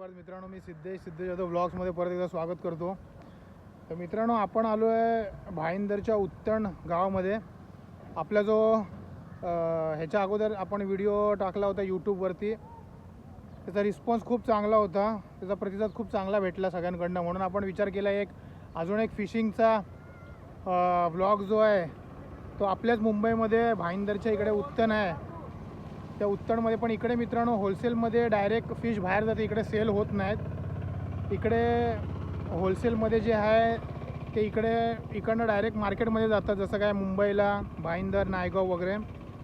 भारत मित्रांनो. मी सिद्धेश सिद्धेश यादव ब्लॉग्समध्ये परत एकदा स्वागत करतो. तर मित्रांनो आपण आलो आहे भाईंदरच्या उत्तण गावामध्ये. आपला जो ह्याच्या अगोदर आपण व्हिडिओ टाकला होता यूट्यूबवरती त्याचा रिस्पॉन्स खूप चांगला होता. त्याचा प्रतिसाद खूप चांगला भेटला सगळ्यांकडनं. म्हणून आपण विचार केला एक अजून एक फिशिंगचा व्लॉग जो आहे तो आपल्याच मुंबईमध्ये भाईंदरच्या इकडे उत्तण आहे. त्या उत्तरमध्ये पण इकडे मित्रांनो होलसेलमध्ये डायरेक्ट फिश बाहेर जाते इकडे सेल होत नाहीत. इकडे होलसेलमध्ये जे आहे ते इकडे इकडनं डायरेक्ट मार्केटमध्ये जातात जसं काय मुंबईला भाईंदर नायगाव वगैरे.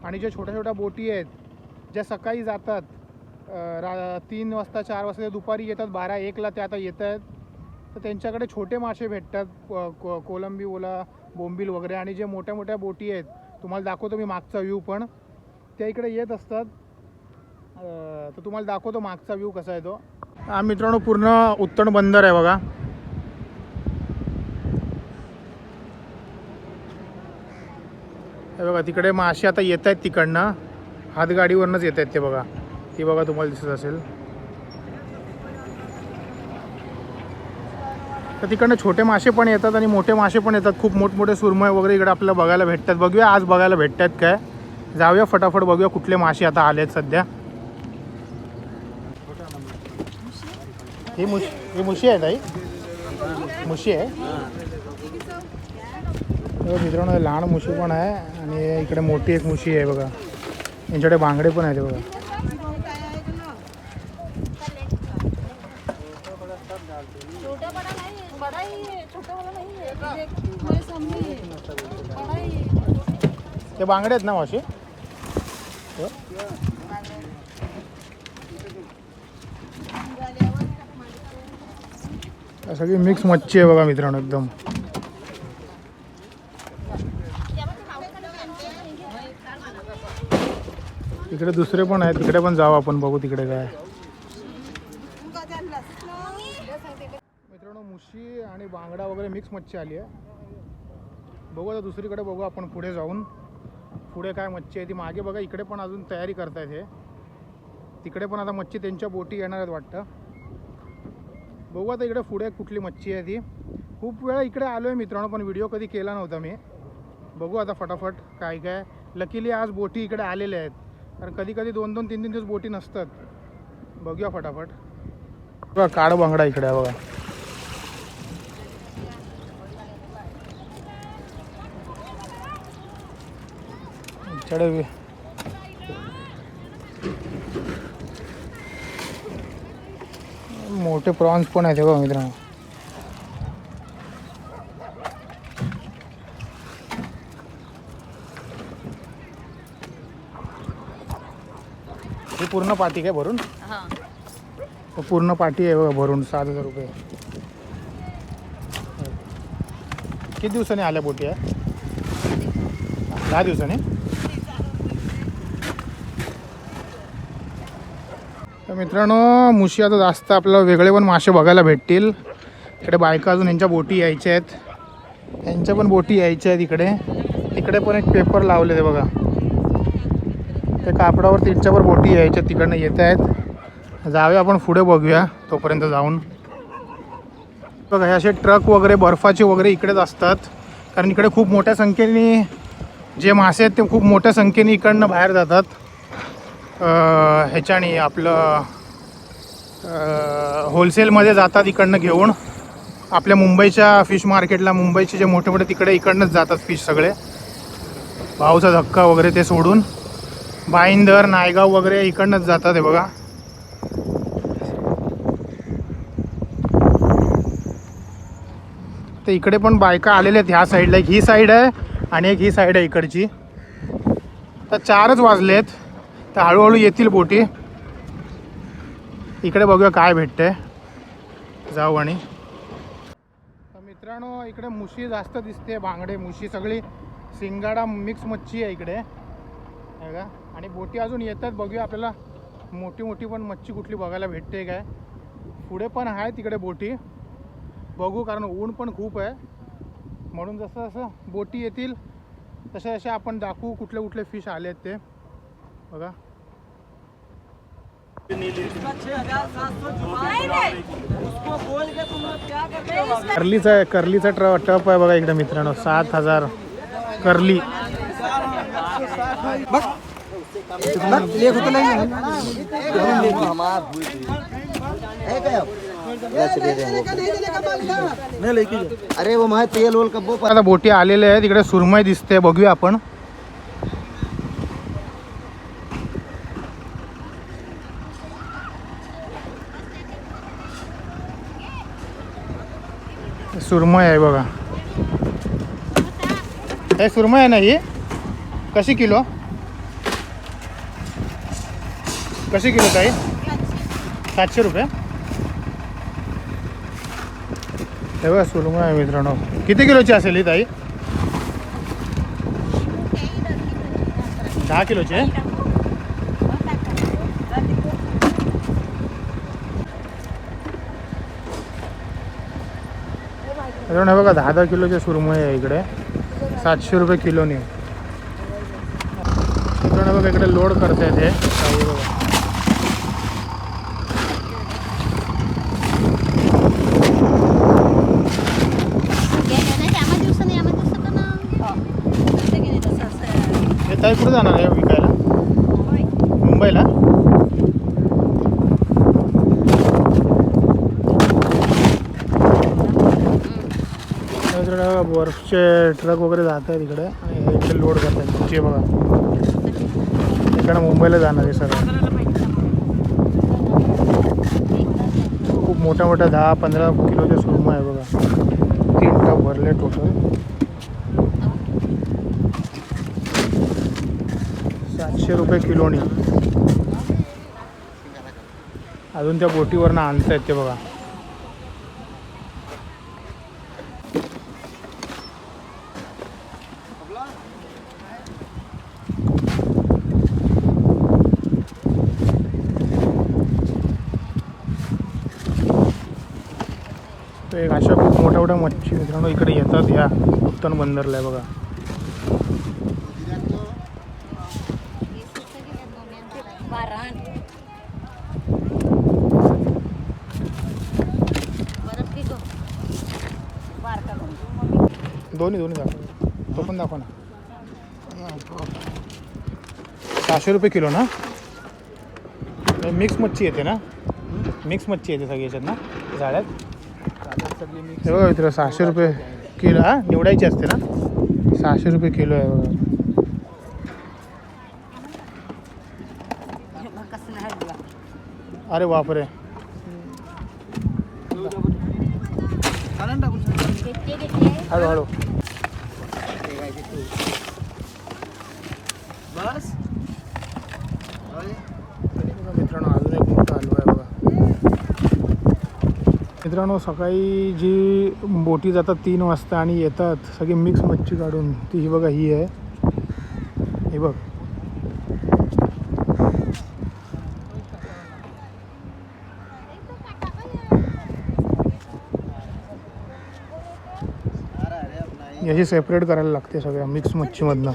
आणि ज्या छोट्या छोट्या बोटी आहेत ज्या सकाळी जातात रा तीन वाजता चार वाजता ते दुपारी येतात बारा एकला ते आता येत आहेत. तर त्यांच्याकडे छोटे मासे भेटतात को- कोलंबी ओला बोंबील वगैरे. आणि जे मोठ्या मोठ्या बोटी आहेत तुम्हाला दाखवतो मी मागचा व्ह्यू पण. त्या इकडे येत असतात. तर तुम्हाला दाखवतो मागचा व्ह्यू कसा आहे तो. हा मित्रांनो पूर्ण उत्तण बंदर आहे बघा. हे बघा तिकडे मासे आता येत आहेत तिकडनं. हातगाडीवरनंच येत आहेत ते बघा. ती बघा तुम्हाला दिसत असेल. तर तिकडनं छोटे मासे पण येतात आणि मोठे मासे पण येतात. खूप मोठमोठे सुरमय वगैरे इकडे आपल्याला बघायला भेटतात. बघूया आज बघायला भेटतात काय. जाऊया फटाफट बघूया कुठले मासे आता आलेत सध्या. ही मुश ही मुशी आहे ताई. मुशी आहे. मित्रांनो लहान मुशी पण आहे आणि इकडे मोठी एक मुशी आहे बघा. यांच्याकडे बांगडे पण आहेत बघा. ते बांगडे आहेत ना मासे? सगळी मिक्स मच्छी आहे बघा मित्रांनो एकदम. तिकडे दुसरे पण आहेत तिकडे पण जाऊ आपण बघू तिकडे काय. मित्रांनो मुशी आणि बांगडा वगैरे मिक्स मच्छी आली आहे. बघू आता दुसरीकडे बघू आपण पुढे जाऊन. पुढे काय मच्छी आहे ती मागे बघा इकडे पण अजून तयारी करतायत हे. तिकडे पण आता मच्छी त्यांच्या बोटी येणार आहेत वाटतं. बघू आता इकडे पुढे कुठली मच्छी आहे ती. खूप वेळा इकडे आलो आहे मित्रांनो पण व्हिडिओ कधी केला नव्हता मी. बघू आता फटाफट काय काय. लकीली आज बोटी इकडे आलेल्या आहेत. कारण कधी कधी दोन दोन तीन तीन दिवस बोटी नसतात. बघूया फटाफट. बघा काळ बांगडा इकडे बघा. इकडे वे- मोठे प्रॉन्स पण आहेत बघा मित्रांनो. ही पूर्ण पाटी काय भरून? पूर्ण पाटी आहे बघा भरून सात हजार रुपये. किती दिवसांनी आल्या बोटी आहे? दहा दिवसांनी? तर मित्रांनो मुशी आता जास्त आपल्याला वेगळे पण मासे बघायला भेटतील. इकडे बायका अजून यांच्या बोटी यायच्या आहेत. यांच्या पण बोटी यायच्या आहेत इकडे. तिकडे पण एक पेपर लावले ते बघा. ते कापडावर त्यांच्यावर बोटी यायच्या तिकडनं येत आहेत. जाऊया आपण पुढे बघूया तोपर्यंत जाऊन. बघा हे असे ट्रक वगैरे बर्फाचे वगैरे इकडेच असतात. कारण इकडे खूप मोठ्या संख्येने जे मासे आहेत ते खूप मोठ्या संख्येने इकडनं बाहेर जातात. ह्याच्याने आपलं होलसेलमध्ये जातात इकडनं घेऊन. आपल्या मुंबईच्या फिश मार्केटला मुंबईचे जे मोठे मोठे तिकडे इकडनंच जातात फिश सगळे. भाऊचा धक्का वगैरे ते सोडून. बाईंदर नायगाव वगैरे इकडनंच जातात हे बघा. तर इकडे पण बायका आलेल्या आहेत ह्या साईडला एक ही साईड आहे आणि एक ही साईड आहे इकडची. तर चारच वाजलेत. तर हळूहळू येतील बोटी. इकडे बघूया काय भेटतंय. जाऊ आणि. मित्रांनो इकडे मुशी जास्त दिसते बांगडे मुशी सगळी. सिंगाडा मिक्स मच्छी आहे इकडे. आहे का आणि बोटी अजून येतात बघूया आपल्याला. मोठी मोठी पण मच्छी कुठली बघायला भेटते काय. पुढे पण आहे तिकडे बोटी. बघू कारण ऊन पण खूप आहे. म्हणून जसं जसं बोटी येतील तसे जसे आपण दाखवू कुठले कुठले फिश आले आहेत ते. बघा. कर्लीचा आहे कर्लीचा ट्र टप आहे बघा इकडे मित्रांनो सात हजार कर्ली. अरे वो आता बोटी आलेल्या आहेत इकडे सुरमई दिसते बघूया आपण. सुरमय आहे बघा. हे सुरमई आहे ना ही? कशी किलो? कशी किलो ताई? सातशे रुपये. हे बघा सुरमय आहे मित्रांनो. किती किलोची असेल ही ताई? दहा किलोची? हे बघा दहा दहा किलोचे सुरमई आहे इकडे. सातशे रुपये किलोनी मित्रांनो बघा इकडे लोड करतायत हे. काही बघा हे ताई कुठे जाणार आहे विकायला? मुंबईला मित्रांनो बर्फचे ट्रक वगैरे जात आहेत इकडे. आणि इकडे लोड करतात तुमचे बघा. इकडे मुंबईला जाणार आहे सर खूप मोठ्या मोठ्या दहा पंधरा किलोच्या सुरमा आहे बघा. तीन टप भरले टोटल सातशे रुपये किलोनी. अजून त्या बोटीवरनं आहेत ते बघा. तर एक अशा खूप मोठ्या मोठ्या मच्छी मित्रांनो इकडे येतात या. उत्तन बंदरला आहे बघा. दोन्ही दोन्ही दाखवा. तो पण दाखवा ना. सहाशे रुपये किलो ना? मिक्स मच्छी येते ना? मिक्स मच्छी येते सगळी याच्यात ना? जाळ्यात? हे बघा मित्र सहाशे रुपये किलो हा? निवडायची असते ना? सहाशे रुपये किलो आहे बघा. अरे बापरे. हळू हळू बस मित्रांनो अजून एक मोठा हलवा आहे बघा मित्रांनो सकाळी जी बोटी जातात तीन वाजता आणि येतात सगळी मिक्स मच्छी काढून ती ही बघा ही आहे. हे बघ. याची सेपरेट करायला लागते सगळ्या मिक्स मच्छीमधनं.